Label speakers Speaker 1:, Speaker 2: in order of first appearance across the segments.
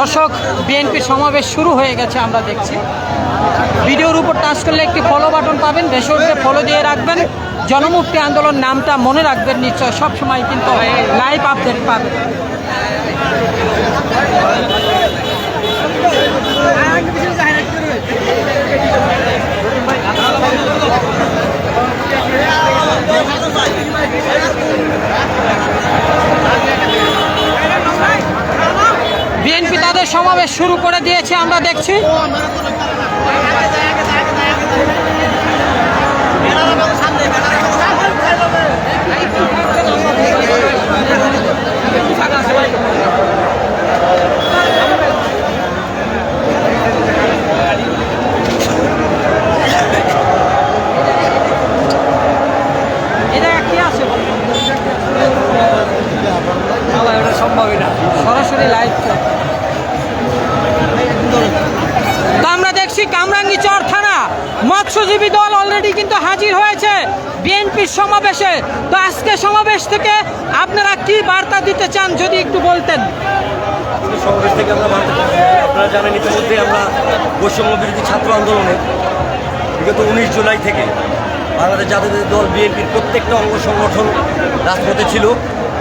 Speaker 1: দর্শক বিএনপির সমাবেশ শুরু হয়ে গেছে, আমরা দেখছি। ভিডিওর উপর টাচ করলে একটি ফলো বাটন পাবেন বেসরকে ফলো দিয়ে রাখবেন। জনমুক্তি আন্দোলন নামটা মনে রাখবেন নিশ্চয় সবসময় কিন্তু লাইভ আপডেট পাবেন। সমাবেশ শুরু করে দিয়েছে আমরা দেখছি। সরাসরি লাইভ তো আমরা দেখছি কামরাঙ্গি চর থানা মৎস্যজীবী দল অলরেডি কিন্তু হাজির হয়েছে বিএনপির সমাবেশে। তো আজকে সমাবেশ থেকে আপনারা কি বার্তা দিতে চান যদি একটু বলতেন?
Speaker 2: সমাবেশ থেকে আমরা আপনারা জানেন ইতিমধ্যে আমরা বৈষম্য বিরোধী ছাত্র আন্দোলনে বিগত উনিশ জুলাই থেকে বাংলাদেশ জাতীয় দল বিএনপির প্রত্যেকটা অঙ্গ সংগঠন রাজপথে ছিল।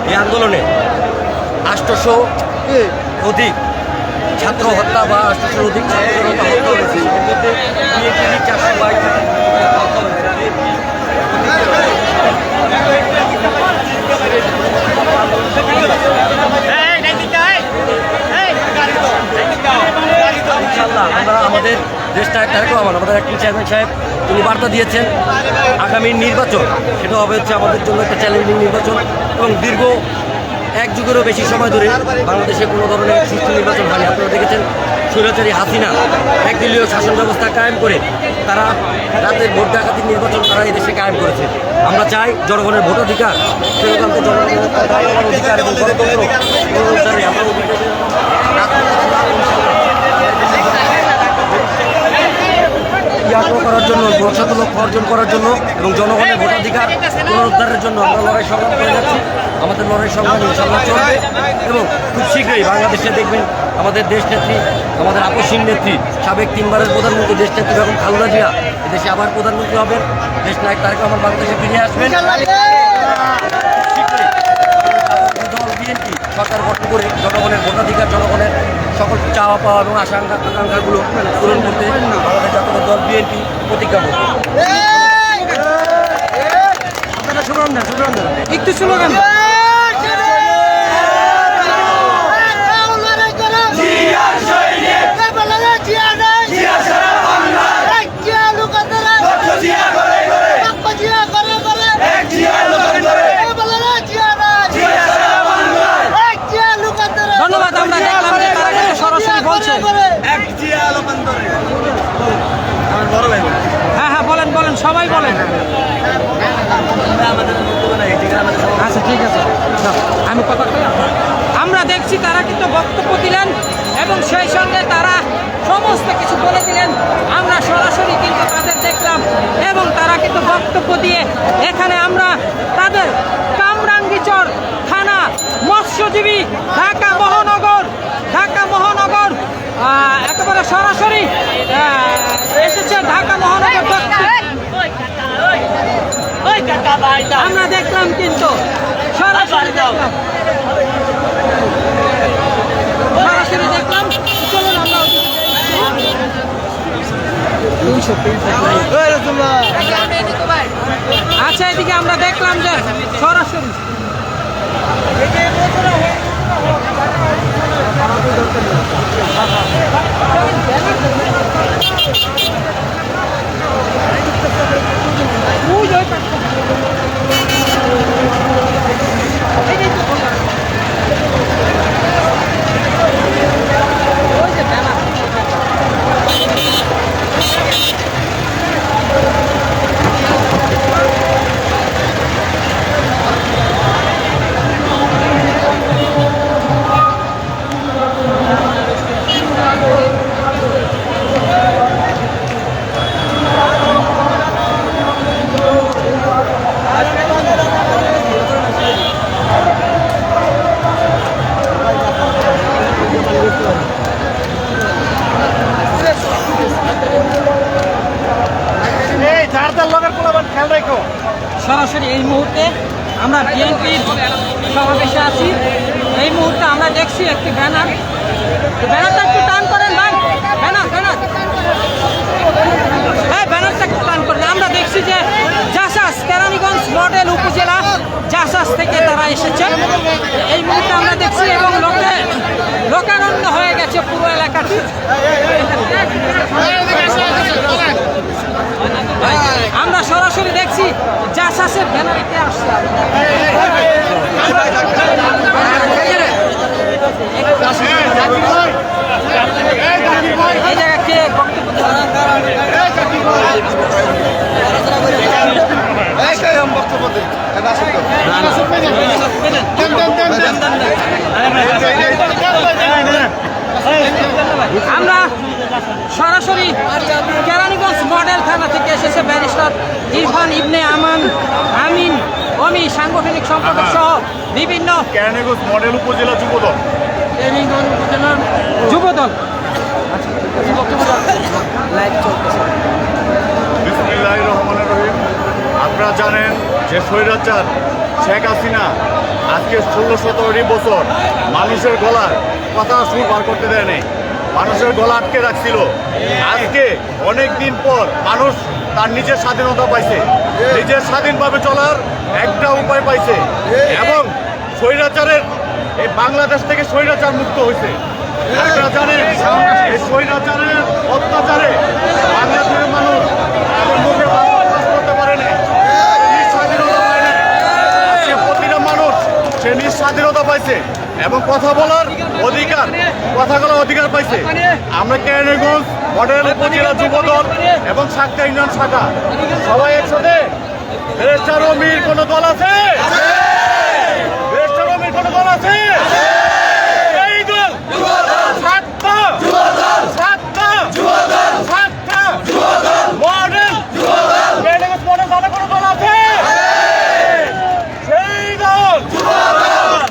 Speaker 2: এই আন্দোলনে আষ্টশো অধিক ছাত্র হত্যা বা আষ্টশোর অধিক ছাত্র হত্যা হয়েছে আমরা আমাদের দেশটা তারেক রহমান আমাদের একটি চেয়ারম্যান সাহেব, তিনি বার্তা দিয়েছেন, আগামী নির্বাচন, সেটা হবে হচ্ছে আমাদের জন্য একটা চ্যালেঞ্জিং নির্বাচন এবং দীর্ঘ এক যুগেরও বেশি সময় ধরে বাংলাদেশে কোনো ধরনের সুষ্ঠু নির্বাচন হয়নি। আপনারা দেখেছেন স্বৈরাচারী হাসিনা একদলীয় শাসন ব্যবস্থা কায়েম করে তারা রাতের ভোট ডাকাতির নির্বাচন তারা এদেশে কায়েম করেছে। আমরা চাই জনগণের ভোটাধিকার জনগণের অধিকার এবং গণতন্ত্র ইয়াগ্র করার জন্য লক্ষ্য অর্জন করার জন্য এবং জনগণের ভোটাধিকার পুনরুদ্ধারের জন্য আমরা লড়াই সংগ্রাম করে যাচ্ছি। আমাদের লড়াই সংগ্রাম ইনশাল্লাহ চলবে এবং খুব শীঘ্রই বাংলাদেশে দেখবেন আমাদের দেশ নেত্রী, আমাদের আপসীন নেত্রী, সাবেক তিনবারের প্রধানমন্ত্রী, দেশ নেত্রী বেগম খালেদা জিয়া, এদেশে আবার প্রধানমন্ত্রী হবেন। দেশ নায়ক তারেক রহমান বাংলাদেশে ফিরে আসবেন। চাওয়া পাওয়া এবং আশা আকাঙ্ক্ষাগুলো পূরণ করতে আমাদের জাতীয় দল বিএনপি প্রতিজ্ঞা করবে। আপনারা শুনুন না শুনুন না।
Speaker 1: একটু স্লোগান ধন্যবাদ আমরা দেখলাম যে তারা কিন্তু সরাসরি বলছে হ্যাঁ হ্যাঁ বলেন, সবাই বলেন। আচ্ছা ঠিক আছে। আমি কথা। আমরা দেখছি তারা কিন্তু বক্তব্য দিলেন এবং সেই সঙ্গে তারা সমস্ত কিছু বলে দিলেন। আমরা সরাসরি কিন্তু তাদের দেখলাম এবং তারা কিন্তু বক্তব্য দিয়ে এখানে আমরা তাদের কামরাঙ্গিচর থানা মৎস্যজীবী ঢাকা মহানগর ঢাকা মহানগর একেবারে সরাসরি এসেছে ঢাকা মহানগর আমরা দেখলাম কিন্তু সরাসরি দেখলাম। সরাসরি দেখলাম। চলুন আমরা আচ্ছা এদিকে আমরা দেখলাম যে সরাসরি। এই মুহূর্তে আমরা বিএনপির সমাবেশে আছি। এই মুহূর্তে আমরা দেখছি একটি ব্যানার। ব্যানারটা একটু টান করেন ভাই। Banner banner. হ্যাঁ ব্যানারটা একটু টান করেন। আমরা দেখছি যে জাসাস কেরানীগঞ্জ মডেল উপজেলা জাসাস থেকে তারা এসেছে। এই মুহূর্তে আমরা দেখছি এবং লোকে লোকানন্দ হয়ে গেছে পুরো এলাকাটি। আমরা সব জাসাসের ব্যানারিতে বক্তব্য আমরা সরাসরি কেরানীগঞ্জ মডেল থানা থেকে এসেছে ব্যারিস্টার ইরফান ইবনে আমান আমিন অমি সাংগঠনিক সম্পাদক সহ বিভিন্ন
Speaker 3: মডেল উপজেলা যুবদল।
Speaker 1: উপজেলার যুবদল।
Speaker 3: রহিম। আপনারা জানেন যে স্বৈরাচার শেখ হাসিনা আজকে ষোলো সতেরোটি বছর মানুষের গলার কথা সুর বার করতে দেয়নি। মানুষের গলা আটকে রাখছিল। আজকে অনেক দিন পর মানুষ তার নিজের স্বাধীনতা পাইছে। নিজের স্বাধীনভাবে চলার একটা উপায় পাইছে। এবং স্বৈরাচারের এই বাংলাদেশ থেকে স্বৈরাচার মুক্ত হয়েছে জানেন এই স্বৈরাচারের অত্যাচারে বাংলাদেশের মানুষ তাদের মুখে করতে পারে না নিজ স্বাধীনতা পায় না আজকে প্রতিটা মানুষ সে নিজ স্বাধীনতা পাইছে। এবং কথা বলার অধিকার, কথা বলার অধিকার পাইছে। আমরা কেরানীগঞ্জ মডেল উপজেলা যুবদল এবং সাক্ষা ইউনিয়ন শাখা। সবাই একসাথে। কোনো দল আছে রেস্টার ও মির কোনো দল আছে এই দল সাতটা সাতটা সাতটা মডেল কেরানীগঞ্জ মডেল দলে কোনো দল আছে সেই দল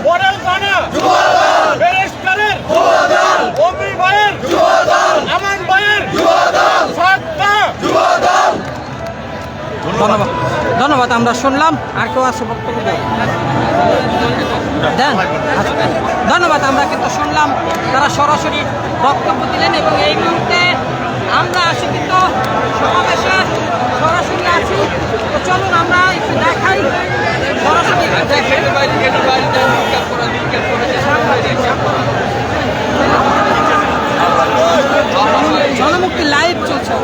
Speaker 3: মডেল থানা ব্যারিস্টারের অমির ভাইয়ের আমান ভাইয়ের সাতটা
Speaker 1: ধন্যবাদ ধন্যবাদ আমরা শুনলাম, আর কেউ আছে বক্তব্য দেন আচ্ছা। ধন্যবাদ, আমরা কিন্তু শুনলাম, তারা সরাসরি বক্তব্য দিলেন, এবং এই মুহূর্তে আমরা আছি কিন্তু সমাবেশে, সরাসরি আছি। তো চলুন, আমরা একটু দেখাই। সরাসরি জনমুক্তি লাইভ চলছে।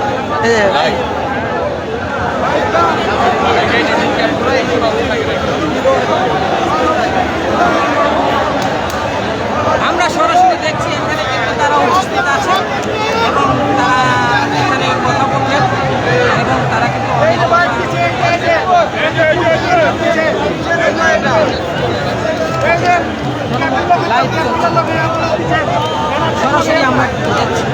Speaker 1: আমরা সরাসরি দেখছি এখানে তারা উপস্থিত আছে এবং তারা এখানে কথা বলছেন এবং তারা কিন্তু সরাসরি আমরা দেখছি।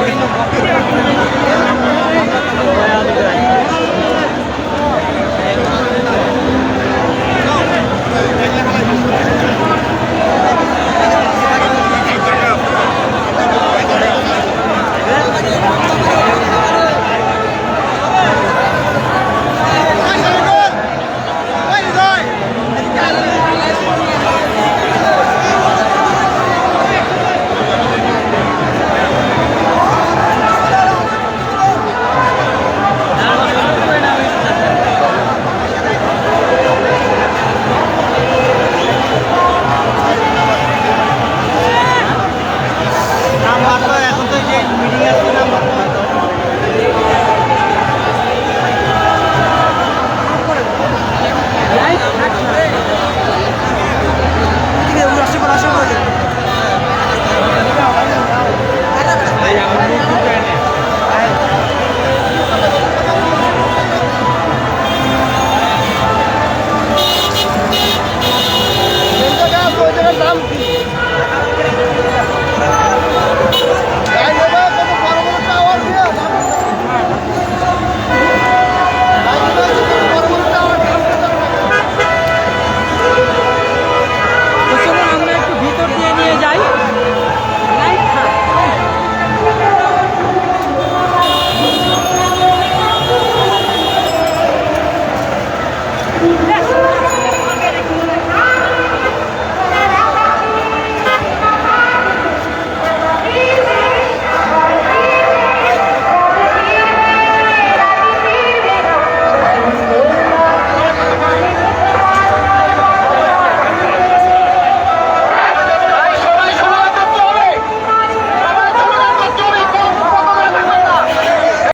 Speaker 1: বিভিন্ন বক্তব্য